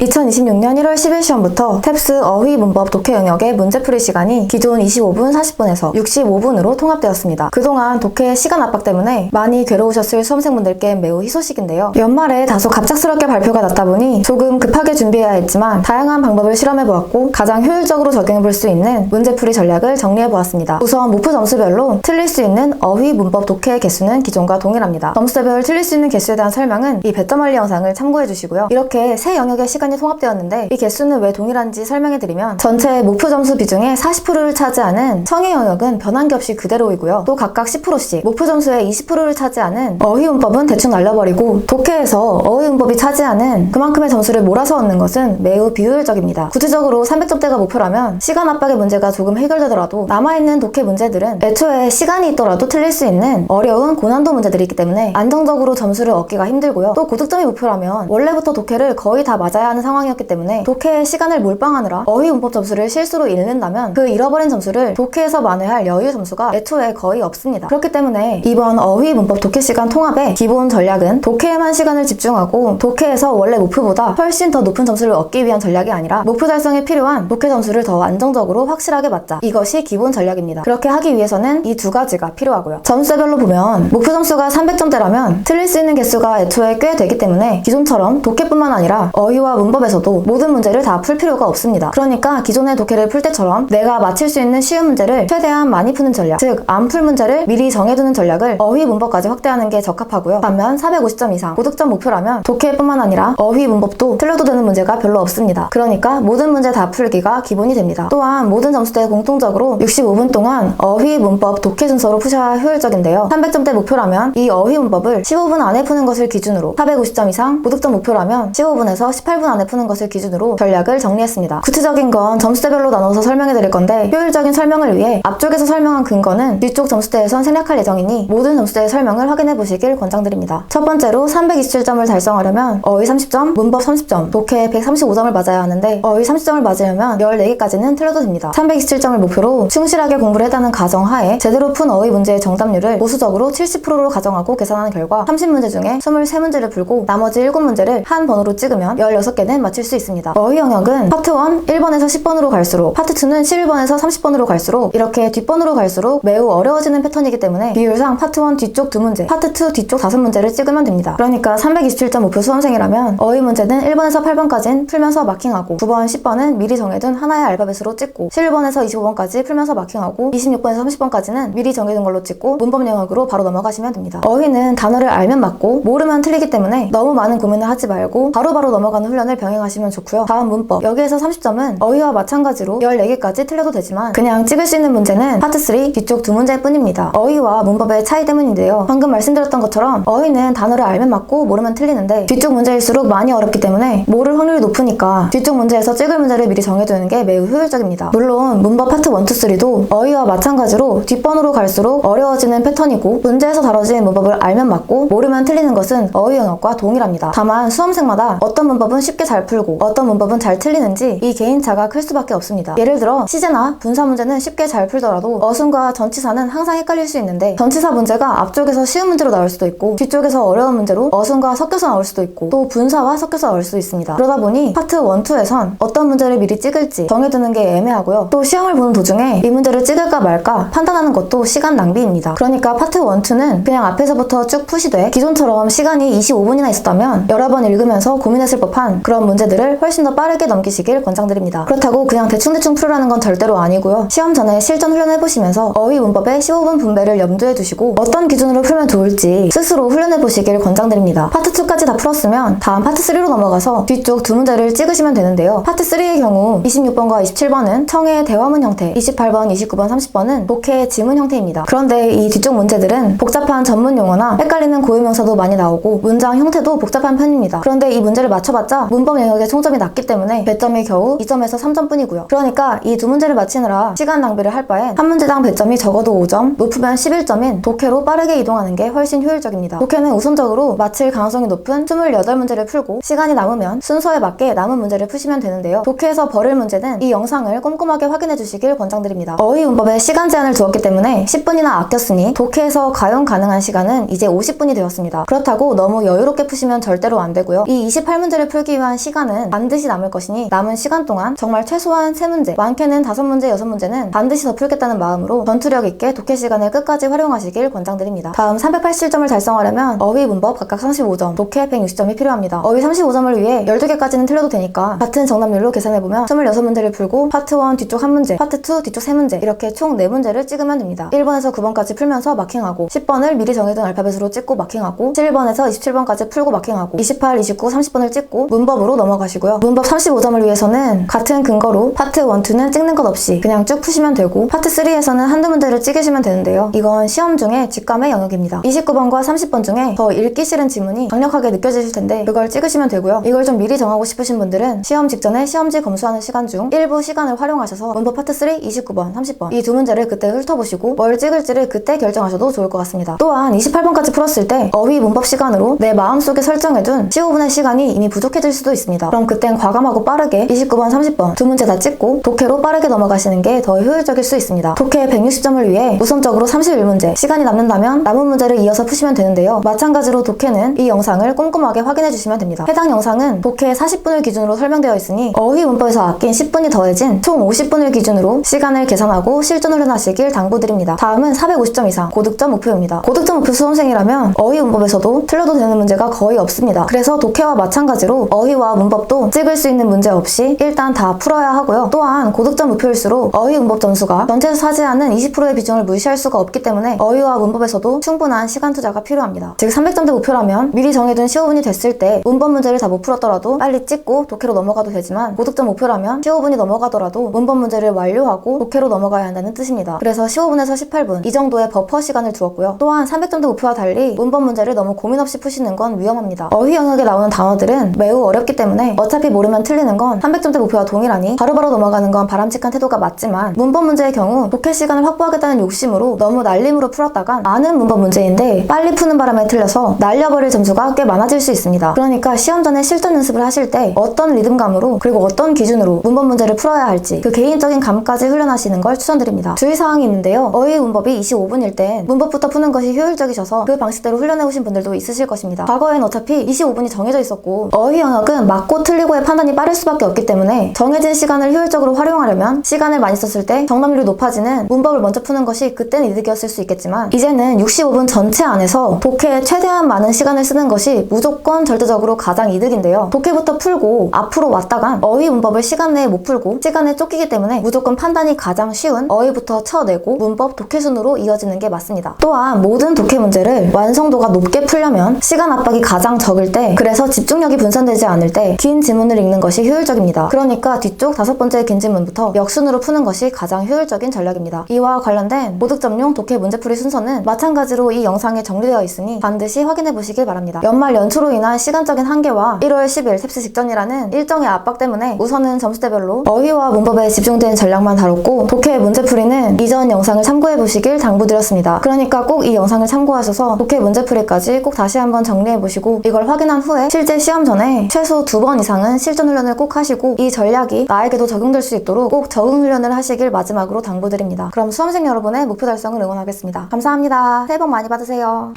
2026년 1월 10일 시험부터 탭스 어휘 문법 독해 영역의 문제풀이 시간이 기존 25분 40분에서 65분으로 통합되었습니다. 그동안 독해 시간 압박 때문에 많이 괴로우셨을 수험생분들께 매우 희소식인데요. 연말에 다소 갑작스럽게 발표가 났다 보니 조금 급하게 준비해야 했지만 다양한 방법을 실험해보았고 가장 효율적으로 적용해볼 수 있는 문제풀이 전략을 정리해보았습니다. 우선 목표 점수별로 틀릴 수 있는 어휘 문법 독해 개수는 기존과 동일합니다. 점수별 틀릴 수 있는 개수에 대한 설명은 이 배점 관리 영상을 참고해주시고요. 이렇게 세 영역의 시간 이 통합되었는데 이 개수는 왜 동일한지 설명해드리면 전체 목표 점수 비중의 40%를 차지하는 청해 영역은 변한 게 없이 그대로이고요. 또 각각 10%씩 목표 점수의 20%를 차지하는 어휘 문법은 대충 날려버리고 독해에서 어휘 문법이 차지하는 그만큼의 점수를 몰아서 얻는 것은 매우 비효율적입니다. 구체적으로 300점대가 목표라면 시간 압박의 문제가 조금 해결되더라도 남아있는 독해 문제들은 애초에 시간이 있더라도 틀릴 수 있는 어려운 고난도 문제들이 있기 때문에 안정적으로 점수를 얻기가 힘들고요. 또 고득점이 목표라면 원래부터 독해를 거의 다 맞아야 하는 상황이었기 때문에 독해의 시간을 몰빵하느라 어휘 문법 점수를 실수로 잃는다면 그 잃어버린 점수를 독해에서 만회할 여유 점수가 애초에 거의 없습니다. 그렇기 때문에 이번 어휘 문법 독해 시간 통합의 기본 전략은 독해에만 시간을 집중하고 독해에서 원래 목표보다 훨씬 더 높은 점수를 얻기 위한 전략이 아니라 목표 달성에 필요한 독해 점수를 더 안정적으로 확실하게 맞자. 이것이 기본 전략입니다. 그렇게 하기 위해서는 이 두 가지가 필요하고요. 점수별로 보면 목표 점수가 300점대라면 틀릴 수 있는 개수가 애초에 꽤 되기 때문에 기존처럼 독해뿐만 아니라 어휘와 문법 에서도 모든 문제를 다 풀 필요가 없습니다. 그러니까 기존의 독해를 풀 때처럼 내가 맞힐 수 있는 쉬운 문제를 최대한 많이 푸는 전략, 즉 안 풀 문제를 미리 정해두는 전략을 어휘 문법까지 확대하는 게 적합하고요. 반면 450점 이상 고득점 목표라면 독해뿐만 아니라 어휘 문법도 틀려도 되는 문제가 별로 없습니다. 그러니까 모든 문제 다 풀기가 기본이 됩니다. 또한 모든 점수대 공통적으로 65분 동안 어휘 문법 독해 순서로 푸셔야 효율적인데요. 300점대 목표라면 이 어휘 문법을 15분 안에 푸는 것을 기준으로 450점 이상 고득점 목표라면 15분에서 18분 안에 푸는 것을 기준으로 전략을 정리했습니다. 구체적인 건 점수대별로 나눠서 설명해 드릴 건데 효율적인 설명을 위해 앞쪽에서 설명한 근거는 뒤쪽 점수대에선 생략할 예정이니 모든 점수대의 설명을 확인해 보시길 권장드립니다. 첫 번째로 327점을 달성하려면 어휘 30점, 문법 30점, 독해 135점을 맞아야 하는데 어휘 30점을 맞으려면 14개까지는 틀려도 됩니다. 327점을 목표로 충실하게 공부를 했다는 가정 하에 제대로 푼 어휘 문제의 정답률을 보수적으로 70%로 가정하고 계산하는 결과 30문제 중에 23문제를 풀고 나머지 7문제를 한 번호로 찍으면 16개 는 맞힐 수 있습니다. 어휘 영역은 파트 1 1번에서 10번으로 갈수록 파트 2는 11번에서 30번으로 갈수록 이렇게 뒷번으로 갈수록 매우 어려워지는 패턴이기 때문에 비율상 파트 1 뒤쪽 2문제, 파트 2 뒤쪽 5문제를 찍으면 됩니다. 그러니까 327점 목표 수험생이라면 어휘 문제는 1번에서 8번까지는 풀면서 마킹하고 9번, 10번은 미리 정해둔 하나의 알파벳으로 찍고 11번에서 25번까지 풀면서 마킹하고 26번에서 30번까지는 미리 정해둔 걸로 찍고 문법 영역으로 바로 넘어가시면 됩니다. 어휘는 단어를 알면 맞고 모르면 틀리기 때문에 너무 많은 고민을 하지 말고 바로바로 넘어가는 훈련을 병행하시면 좋고요. 다음 문법 여기에서 30점은 어휘와 마찬가지로 14개까지 틀려도 되지만 그냥 찍을 수 있는 문제는 파트 3 뒤쪽 두 문제 뿐입니다. 어휘와 문법의 차이 때문인데요. 방금 말씀드렸던 것처럼 어휘는 단어를 알면 맞고 모르면 틀리는데 뒤쪽 문제일수록 많이 어렵기 때문에 모를 확률이 높으니까 뒤쪽 문제에서 찍을 문제를 미리 정해두는 게 매우 효율적입니다. 물론 문법 파트 1, 2, 3도 어휘와 마찬가지로 뒷번호로 갈수록 어려워지는 패턴이고 문제에서 다뤄진 문법을 알면 맞고 모르면 틀리는 것은 어휘 영역과 동일합니다. 다만 수험생마다 어떤 문법은 쉽게 잘 풀고 어떤 문법은 잘 틀리는지 이 개인차가 클 수밖에 없습니다. 예를 들어 시제나 분사 문제는 쉽게 잘 풀더라도 어순과 전치사는 항상 헷갈릴 수 있는데 전치사 문제가 앞쪽에서 쉬운 문제로 나올 수도 있고 뒤쪽에서 어려운 문제로 어순과 섞여서 나올 수도 있고 또 분사와 섞여서 나올 수 있습니다. 그러다 보니 파트 1, 2에선 어떤 문제를 미리 찍을지 정해두는 게 애매하고요. 또 시험을 보는 도중에 이 문제를 찍을까 말까 판단하는 것도 시간 낭비입니다. 그러니까 파트 1, 2는 그냥 앞에서부터 쭉 푸시되 기존처럼 시간이 25분이나 있었다면 여러 번 읽으면서 고민했을 법한 그런 문제들을 훨씬 더 빠르게 넘기시길 권장드립니다. 그렇다고 그냥 대충대충 풀으라는 건 절대로 아니고요. 시험 전에 실전 훈련해보시면서 어휘 문법의 15분 분배를 염두에 두시고 어떤 기준으로 풀면 좋을지 스스로 훈련해보시길 권장드립니다. 파트 2까지 다 풀었으면 다음 파트 3로 넘어가서 뒤쪽 두 문제를 찍으시면 되는데요. 파트 3의 경우 26번과 27번은 청의 대화문 형태, 28번, 29번, 30번은 독해의 지문 형태입니다. 그런데 이 뒤쪽 문제들은 복잡한 전문 용어나 헷갈리는 고유명사도 많이 나오고 문장 형태도 복잡한 편입니다. 그런데 이 문제를 맞춰봤자 문법 영역의 총점이 낮기 때문에 배점이 겨우 2점에서 3점뿐이고요. 그러니까 이 두 문제를 맞히느라 시간 낭비를 할 바엔 한 문제당 배점이 적어도 5점, 높으면 11점인 독해로 빠르게 이동하는 게 훨씬 효율적입니다. 독해는 우선적으로 맞힐 가능성이 높은 28문제를 풀고 시간이 남으면 순서에 맞게 남은 문제를 푸시면 되는데요. 독해에서 버릴 문제는 이 영상을 꼼꼼하게 확인해 주시길 권장드립니다. 어휘 문법에 시간 제한을 두었기 때문에 10분이나 아꼈으니 독해에서 가용 가능한 시간은 이제 50분이 되었습니다. 그렇다고 너무 여유롭게 푸시면 절대로 안 되고요. 이 28문제를 풀기 위한 투여한 시간은 반드시 남을 것이니 남은 시간 동안 정말 최소한 3문제, 많게는 5문제, 6문제는 반드시 더 풀겠다는 마음으로 전투력 있게 독해 시간을 끝까지 활용하시길 권장드립니다. 다음 387점을 달성하려면 어휘 문법 각각 35점, 독해 160점이 필요합니다. 어휘 35점을 위해 12개까지는 틀려도 되니까 같은 정답률로 계산해보면 26문제를 풀고 파트 1 뒤쪽 1문제, 파트 2 뒤쪽 3문제 이렇게 총 4문제를 찍으면 됩니다. 1번에서 9번까지 풀면서 마킹하고 10번을 미리 정해둔 알파벳으로 찍고 마킹하고 11번에서 27번까지 풀고 마킹하고 28, 29, 30번을 찍고 문법 으로 넘어가시고요. 문법 35점을 위해서는 같은 근거로 파트 1, 2는 찍는 것 없이 그냥 쭉 푸시면 되고 파트 3에서는 한두 문제를 찍으시면 되는데요. 이건 시험 중에 직감의 영역입니다. 29번과 30번 중에 더 읽기 싫은 지문이 강력하게 느껴지실 텐데 그걸 찍으시면 되고요. 이걸 좀 미리 정하고 싶으신 분들은 시험 직전에 시험지 검수하는 시간 중 일부 시간을 활용하셔서 문법 파트 3, 29번, 30번 이 두 문제를 그때 훑어보시고 뭘 찍을지를 그때 결정하셔도 좋을 것 같습니다. 또한 28번까지 풀었을 때 어휘 문법 시간으로 내 마음속에 설정해둔 15분의 시간이 이미 부족해질 수도 있습니다. 그럼 그땐 과감하고 빠르게 29번, 30번 두 문제 다 찍고 독해로 빠르게 넘어가시는 게 더 효율적일 수 있습니다. 독해 160점을 위해 우선적으로 31문제 시간이 남는다면 남은 문제를 이어서 푸시면 되는데요. 마찬가지로 독해는 이 영상을 꼼꼼하게 확인해 주시면 됩니다. 해당 영상은 독해 40분을 기준으로 설명되어 있으니 어휘 문법에서 아낀 10분이 더해진 총 50분을 기준으로 시간을 계산하고 실전 훈련하시길 당부드립니다. 다음은 450점 이상 고득점 목표입니다. 고득점 목표 수험생이라면 어휘 문법에서도 틀려도 되는 문제가 거의 없습니다. 그래서 독해와 마찬가지로 어휘 와 문법도 찍을 수 있는 문제 없이 일단 다 풀어야 하고요. 또한 고득점 목표일수록 어휘 문법 점수가 전체에서 차지하는 20%의 비중을 무시할 수가 없기 때문에 어휘와 문법에서도 충분한 시간 투자가 필요합니다. 즉 300점대 목표라면 미리 정해둔 15분이 됐을 때 문법 문제를 다 못 풀었더라도 빨리 찍고 독해로 넘어가도 되지만 고득점 목표라면 15분이 넘어가더라도 문법 문제를 완료하고 독해로 넘어가야 한다는 뜻입니다. 그래서 15분에서 18분 이 정도의 버퍼 시간을 두었고요. 또한 300점대 목표와 달리 문법 문제를 너무 고민 없이 푸시는 건 위험합니다. 어휘 영역에 나오는 단어들은 매우 어렵기 때문에 어차피 모르면 틀리는 건 300점대 목표와 동일하니 바로바로 넘어가는 건 바람직한 태도가 맞지만 문법 문제의 경우 독해 시간을 확보하겠다는 욕심으로 너무 날림으로 풀었다간 아는 문법 문제인데 빨리 푸는 바람에 틀려서 날려버릴 점수가 꽤 많아질 수 있습니다. 그러니까 시험 전에 실전 연습을 하실 때 어떤 리듬감으로 그리고 어떤 기준으로 문법 문제를 풀어야 할지 그 개인적인 감까지 훈련하시는 걸 추천드립니다. 주의사항이 있는데요. 어휘 문법이 25분일 땐 문법부터 푸는 것이 효율적이셔서 그 방식대로 훈련해오신 분들도 있으실 것입니다. 과거엔 어차피 25분이 정해져 있었고 어휘 영역은 맞고 틀리고의 판단이 빠를 수밖에 없기 때문에 정해진 시간을 효율적으로 활용하려면 시간을 많이 썼을 때 정답률이 높아지는 문법을 먼저 푸는 것이 그땐 이득이었을 수 있겠지만 이제는 65분 전체 안에서 독해에 최대한 많은 시간을 쓰는 것이 무조건 절대적으로 가장 이득인데요. 독해부터 풀고 앞으로 왔다간 어휘 문법을 시간 내에 못 풀고 시간에 쫓기기 때문에 무조건 판단이 가장 쉬운 어휘부터 쳐내고 문법 독해 순으로 이어지는 게 맞습니다. 또한 모든 독해 문제를 완성도가 높게 풀려면 시간 압박이 가장 적을 때 그래서 집중력이 분산되지 않을 때 긴 지문을 읽는 것이 효율적입니다. 그러니까 뒤쪽 다섯 번째 긴 지문부터 역순으로 푸는 것이 가장 효율적인 전략입니다. 이와 관련된 모득점용 독해 문제풀이 순서는 마찬가지로 이 영상에 정리되어 있으니 반드시 확인해 보시길 바랍니다. 연말 연초로 인한 시간적인 한계와 1월 10일 탭스 직전이라는 일정의 압박 때문에 우선은 점수대별로 어휘와 문법에 집중된 전략만 다뤘고 독해 문제풀이는 이전 영상을 참고해 보시길 당부드렸습니다. 그러니까 꼭 이 영상을 참고하셔서 독해 문제풀이까지 꼭 다시 한번 정리해 보시고 이걸 확인한 후에 실제 시험 전에 최소 두 번 이상은 실전 훈련을 꼭 하시고 이 전략이 나에게도 적용될 수 있도록 꼭 적응 훈련을 하시길 마지막으로 당부드립니다. 그럼 수험생 여러분의 목표 달성을 응원하겠습니다. 감사합니다. 새해 복 많이 받으세요.